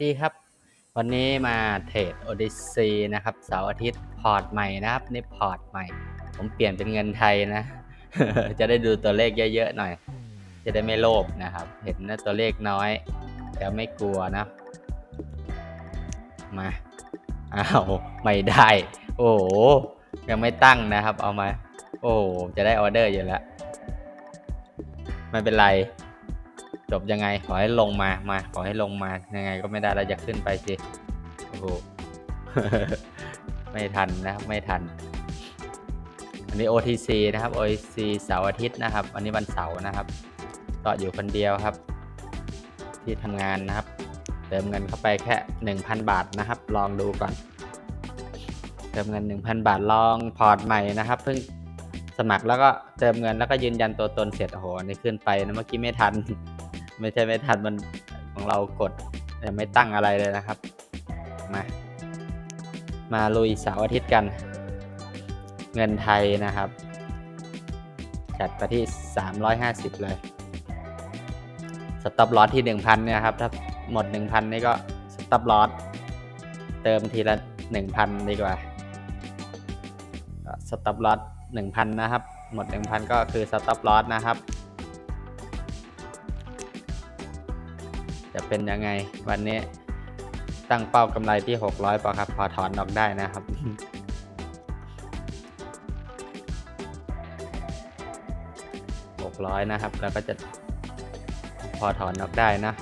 สวัสดีครับ วันนี้มาเทรด Odyssey นะครับเสาร์อาทิตย์พอร์ตใหม่นะครับนี่พอร์ตใหม่ ผมเปลี่ยนเป็นเงินไทยนะ จะได้ดูตัวเลขเยอะๆหน่อย จะได้ไม่โลภนะครับ เห็นนะตัวเลขน้อย แต่ไม่กลัวนะ มาอ้าวไม่ได้ โอ้โหยังไม่ตั้งนะครับ เอามา โอ้จะได้ออเดอร์อยู่แล้วไม่เป็นไร จบยังไงขอให้ลงมามาขอให้ลงมายังไงก็ไม่ได้เราจะขึ้นไปสิโอ้โหไม่ทันนะครับไม่ทัน อันนี้ OTC นะครับ OTC เสาร์อาทิตย์นะครับวันนี้วันเสาร์นะครับก็อยู่คนเดียวครับ ที่ทำงานนะครับ เติมเงินเข้าไปแค่ 1,000 บาทนะครับ ลองดูก่อน เติมเงิน 1,000 บาทลองพอร์ตใหม่นะครับเพิ่งสมัครแล้วก็เติมเงินแล้วก็ยืนยันตัวตนเสร็จโอ้โหนี่ขึ้นไปนะเมื่อกี้ไม่ทัน ไม่ใช่ไม่ทันมันของเรากดยังไม่ตั้งอะไรเลยนะครับ มา มาลุยเสาร์อาทิตย์กัน เงินไทยนะครับ จัดไปที่ 350 เลย สต็อปลอสที่ 1,000เนี่ยครับ ถ้าหมด 1,000 นี่ก็สต็อปลอสเติมทีละ 1,000 ดีกว่าสต็อปลอส1,000 นะครับ หมด 1,000 ก็คือสต็อปลอสนะครับ เป็นยังไง วันนี้ตั้งเป้ากำไรที่ 600ป่ะครับ พอถอนออกได้นะครับ 600 นะครับ แล้วก็จะพอถอนออกได้นะ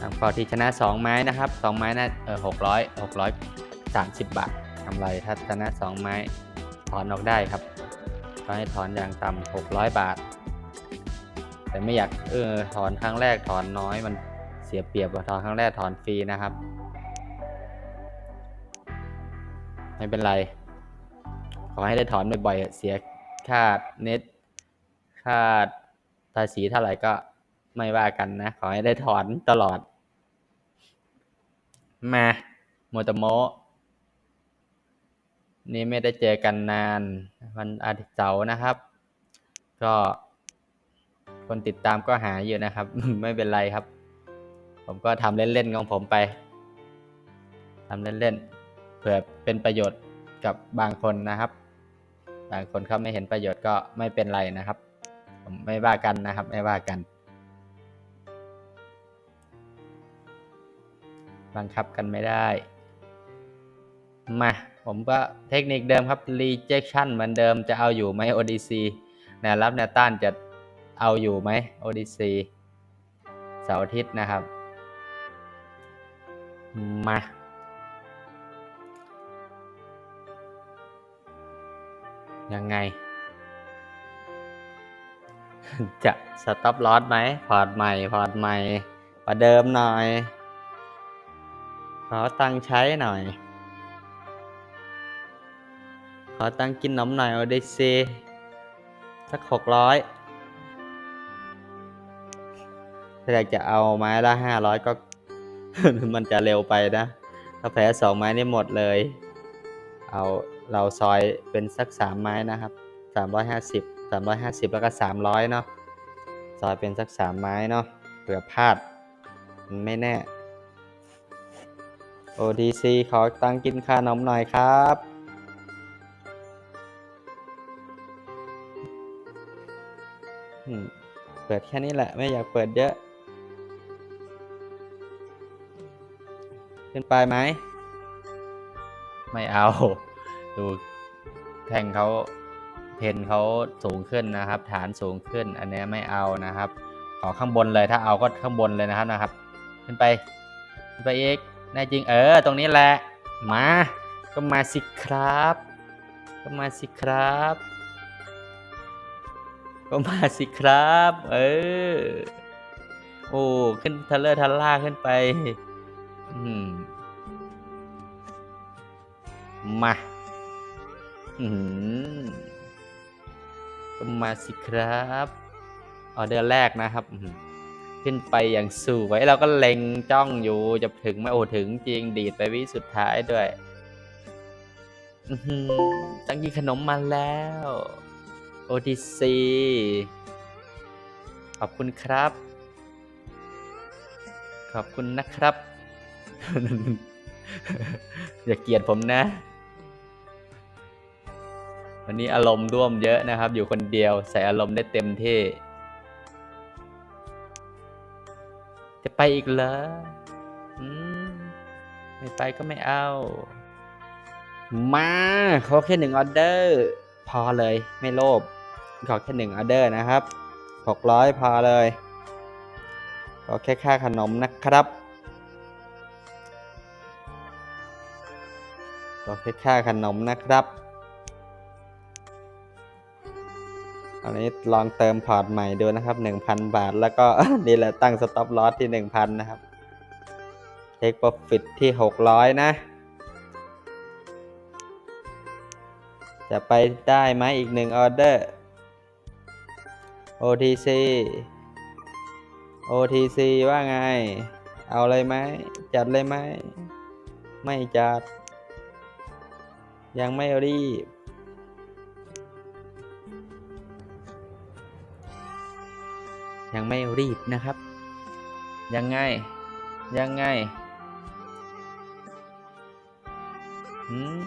ตั้งเป้าที่ชนะ 2 ไม้นะครับ 2 ไม้นะเออ600 630 บาทกำไรถ้าชนะ 2 ไม้ถอนออกได้ครับก็ให้ถอนอย่างต่ำ600 บาท แต่ไม่อยากเออถอนครั้งแรกถอนน้อยมันเสียเปรียบว่าถอนครั้งแรกถอนฟรีนะครับ ไม่เป็นไร ขอให้ได้ถอนบ่อยๆเสียค่าเน็ตค่าภาษีเท่าไหร่ก็ไม่ว่ากันนะ ขอให้ได้ถอนตลอด มาโมโตโมนี่ไม่ได้เจอกันนาน วันอาทิตย์เสาร์นะครับ ก็ คนติดตามก็หาอยู่นะครับ ไม่เป็นไรครับ ผมก็ทำเล่นๆของผมไปทำเล่นๆเผื่อเป็นประโยชน์กับบางคนนะครับ บางคนเขาไม่เห็นประโยชน์ก็ไม่เป็นไรนะครับ ผมไม่ว่ากันนะครับ ไม่ว่ากัน บังคับกันไม่ได้ มา ผมก็เทคนิคเดิมครับ rejection เหมือนเดิมจะเอาอยู่ไหม ODC แนวรับแนวต้านจะ เอาอยู่ไหม ODC เสาร์อาทิตย์นะครับ มา ยังไง จะสต็อปลอสไหมพอร์ตใหม่ พอร์ตใหม่ ประเดิมหน่อยขอตังใช้หน่อย ขอตังกินนมหน่อย ODC สักหกร้อย ถ้าอยากจะเอาไม้ละห้าร้อยก็ มันจะเร็วไปนะ ถ้าแพ้สองไม้นี่หมดเลย เอาเราซอยเป็นสักสามไม้นะครับสามร้อยห้าสิบสามร้อยห้าสิบแล้วก็สามร้อยเนาะซอยเป็นสักสามไม้เนาะเผื่อพลาด มันไม่แน่ OTC ขอตังค์กินค่านมหน่อยครับเปิดแค่นี้แหละ ไม่อยากเปิดเยอะ ขึ้นไปไหม ไม่เอา ดูแท่งเขาเพนเขาสูงขึ้นนะครับ ฐานสูงขึ้น อันนี้ไม่เอานะครับ ขอข้างบนเลยถ้าเอาก็ข้างบนเลยนะครับนะครับ ขึ้นไปขึ้นไปอีกแน่จริงเออ ตรงนี้แหละ มา ก็มาสิครับ ก็มาสิครับ ก็มาสิครับ เออ โอ้ ขึ้นทะเลอร์ทะล่าขึ้นไป อืม มาอืมก็มาสิครับออเดอร์แรกนะครับขึ้นไปอย่างสวยเราก็เล็งจ้องอยู่จะถึงไหมโอ้ถึงจริงดีดไปวิสุดท้ายด้วยตั้งกินขนมมาแล้ว OTC ขอบคุณครับ ขอบคุณนะครับ อย่าเกลียดผมนะ วันนี้อารมณ์ร่วมเยอะนะครับ อยู่คนเดียวใส่อารมณ์ได้เต็มที่ จะไปอีกเหรออืมไม่ไปก็ไม่เอา มาขอแค่หนึ่งออเดอร์ พอเลยไม่โลภขอแค่หนึ่งออเดอร์นะครับหกร้อยพอเลยขอแค่ค่าขนมนะครับขอแค่ค่าขนมนะครับ อันนี้ลองเติมพอร์ตใหม่ดูนะครับ 1,000 บาท แล้วก็นี่แหละตั้งสต็อปลอสที่ 1,000 นะครับเทคโปรฟิตที่ 600 นะ จะไปได้ไหมอีกหนึ่งออเดอร์ OTC OTC ว่าไง เอาเลยไหม จัดเลยไหม ไม่จัด ยังไม่รีบ ยังไม่รีบนะครับ ยังไง ยังไงหืม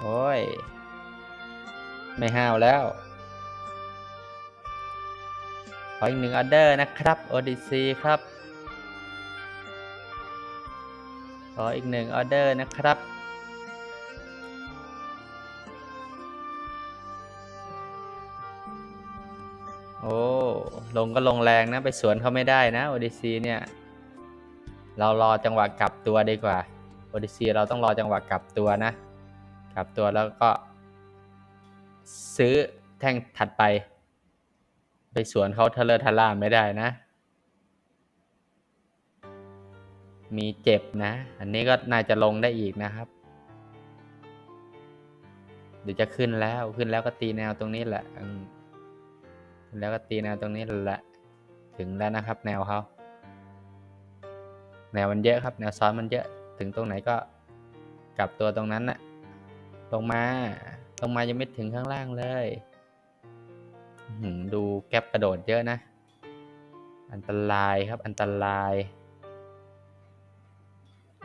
โอ้ย ไม่ห้าวแล้ว ขออีกหนึ่งออเดอร์นะครับ ODC ครับ ขออีกหนึ่งออเดอร์นะครับ ลงก็ลงแรงนะ ไปสวนเขาไม่ได้นะ ODC เนี่ย เรารอจังหวะกลับตัวดีกว่า ODC เราต้องรอจังหวะกลับตัวนะ กลับตัวแล้วก็ ซื้อแท่งถัดไป ไปสวนเขาทะเลทะล่าไม่ได้นะ มีเจ็บนะ อันนี้ก็น่าจะลงได้อีกนะครับเดี๋ยวจะขึ้นแล้วขึ้นแล้วก็ตีแนวตรงนี้แหละ แล้วก็ตีแนวตรงนี้แหละถึงแล้วนะครับ แนวเขาแนวมันเยอะครับ แนวซ้อนมันเยอะถึงตรงไหนก็กลับตัวตรงนั้นน่ะลงมาลงมายังไม่ถึงข้างล่างเลยดูแก๊ปกระโดดเยอะนะ อันตรายครับ อันตราย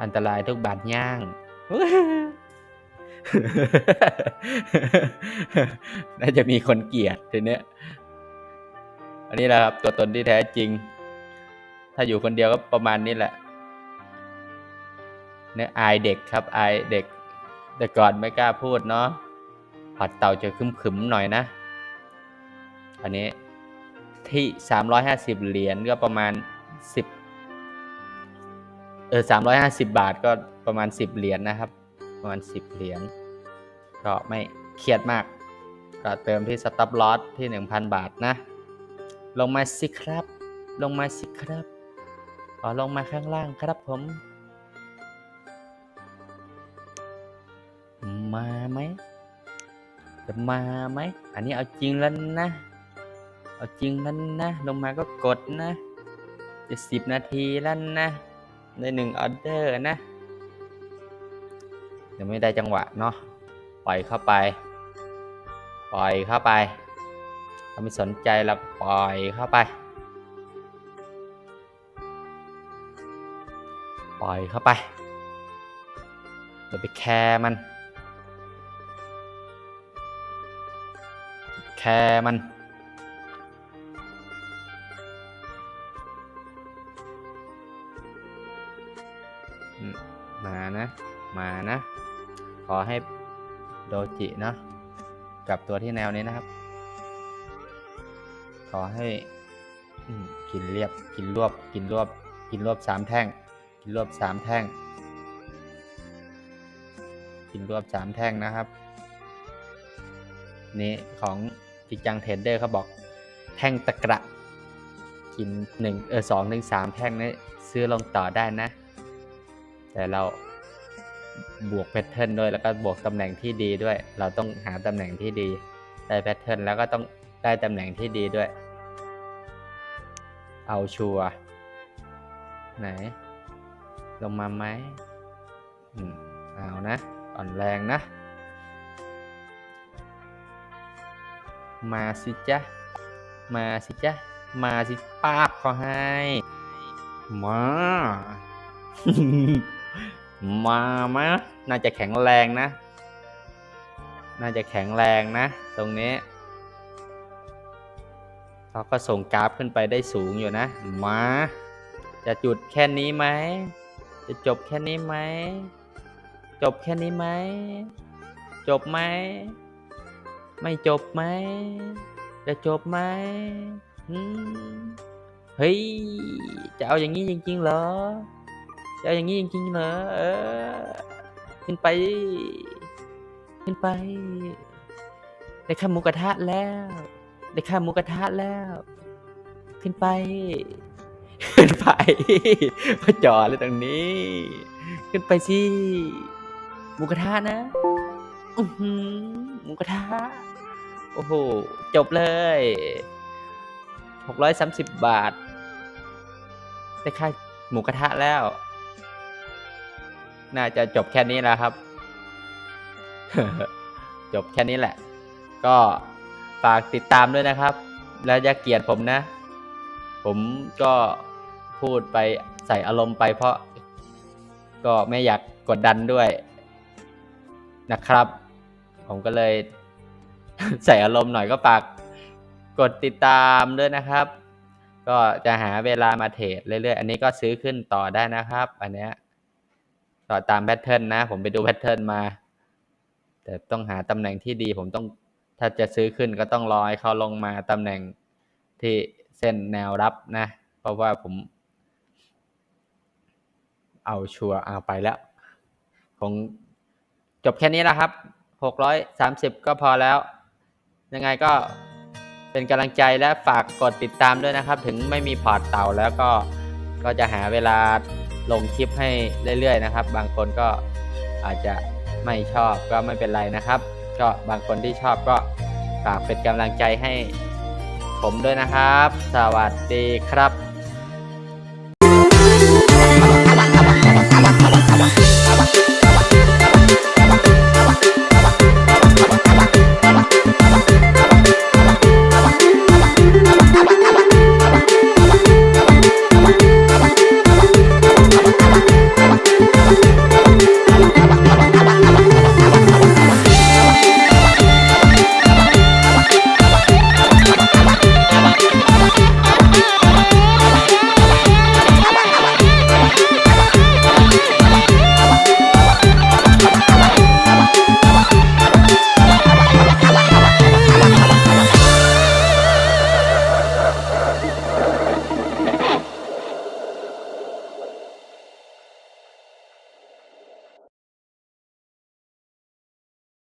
อันตรายทุกบาทย่าง น่าจะมีคนเกลียดทีเนี้ย อันนี้แหละครับ ตัวตนที่แท้จริง ถ้าอยู่คนเดียวก็ประมาณนี้แหละเนี่ยอายเด็กครับอายเด็ก แต่ก่อนไม่กล้าพูดเนาะผัดเต่าจะคึมๆหน่อยนะ อันนี้ที่ 350 เหรียญก็ประมาณ 10 เออ 350 บาทก็ประมาณ 10 เหรียญนะครับ ประมาณ 10 เหรียญ ก็ไม่เครียดมาก ก็เติมที่สต็อปลอสที่ 1,000 บาทนะ ลงมาสิครับ ลงมาสิครับขอลงมาข้างล่างครับผม มาไหมจะมาไหม อันนี้เอาจริงแล้วนะ เอาจริงแล้วนะ ลงมาก็กดนะ จะสิบนาทีแล้วนะในหนึ่งออเดอร์นะยังไม่ได้จังหวะเนาะ ปล่อยเข้าไป ปล่อยเข้าไป เราไม่สนใจเราปล่อยเข้าไป ปล่อยเข้าไปอย่าไปแคร์มัน แคร์มันมานะ มานะ ขอให้โดจิเนาะกับตัวที่แนวนี้นะครับ ขอให้กินเรียบกินรวบ กินรวบ กินรวบสามแท่ง กินรวบสามแท่ง กินรวบสามแท่งนะครับ นี่ของจิจังเทรดเดอร์เขาบอกแท่งตะกระ กินหนึ่งเออสองถึงสามแท่งนี้ซื้อลงต่อได้นะ แต่เราบวกแพทเทิร์นด้วยแล้วก็บวกตำแหน่งที่ดีด้วย เราต้องหาตำแหน่งที่ดี ได้แพทเทิร์นแล้วก็ต้องได้ตำแหน่งที่ดีด้วย เอาชัวร์ไหน ลงมาไหมอืมเอานะอ่อนแรงนะ มาสิจ๊ะ มาสิจ๊ะ มาสิปาบขอให้ มา มามะน่าจะแข็งแรงนะ น่าจะแข็งแรงนะ ตรงนี้ เขาก็ส่งกราฟขึ้นไปได้สูงอยู่นะ มา จะจุดแค่นี้ไหม จะจบแค่นี้ไหม จบแค่นี้ไหม จบไหม ไม่จบไหม จะจบไหมเฮ้ย จะเอาอย่างนี้จริงๆเหรอ จะเอาอย่างนี้จริงๆเหรอ เออ ขึ้นไป ขึ้นไป ได้ข้าวหมูกระทะแล้ว ได้ข้าหมูกระทะแล้ว ขึ้นไป ขึ้นไปมาจอดเลยตรงนี้ ขึ้นไปสิหมูกระทะนะอือหือหมูกระทะโอ้โห จบเลยหกร้อยสามสิบบาท ได้ค่าหมูกระทะแล้ว น่าจะจบแค่นี้แล้วครับ จบแค่นี้แหละ ก็ ฝากติดตามด้วยนะครับ แล้วอย่าเกลียดผมนะ ผมก็พูดไปใส่อารมณ์ไปเพราะ ก็ไม่อยากกดดันด้วยนะครับ ผมก็เลยใส่อารมณ์หน่อยก็ฝากกดติดตามด้วยนะครับ ก็จะหาเวลามาเทรดเรื่อยๆ อันนี้ก็ซื้อขึ้นต่อได้นะครับ อันเนี้ยต่อตามแพทเทิร์นนะ ผมไปดูแพทเทิร์นมา แต่ต้องหาตำแหน่งที่ดีผมต้อง ถ้าจะซื้อขึ้นก็ต้องรอให้เขาลงมาตำแหน่งที่เส้นแนวรับนะ เพราะว่าผม เอาชัวร์เอาไปแล้วคงจบแค่นี้แล้วครับ 630 ก็พอแล้ว ยังไงก็เป็นกำลังใจและฝากกดติดตามด้วยนะครับ ถึงไม่มีพอร์ตเต่าแล้วก็ก็จะหาเวลาลงคลิปให้เรื่อยๆนะครับ บางคนก็อาจจะไม่ชอบก็ไม่เป็นไรนะครับ ก็บางคนที่ชอบก็ฝากเป็นกำลังใจให้ผมด้วยนะครับ สวัสดีครับ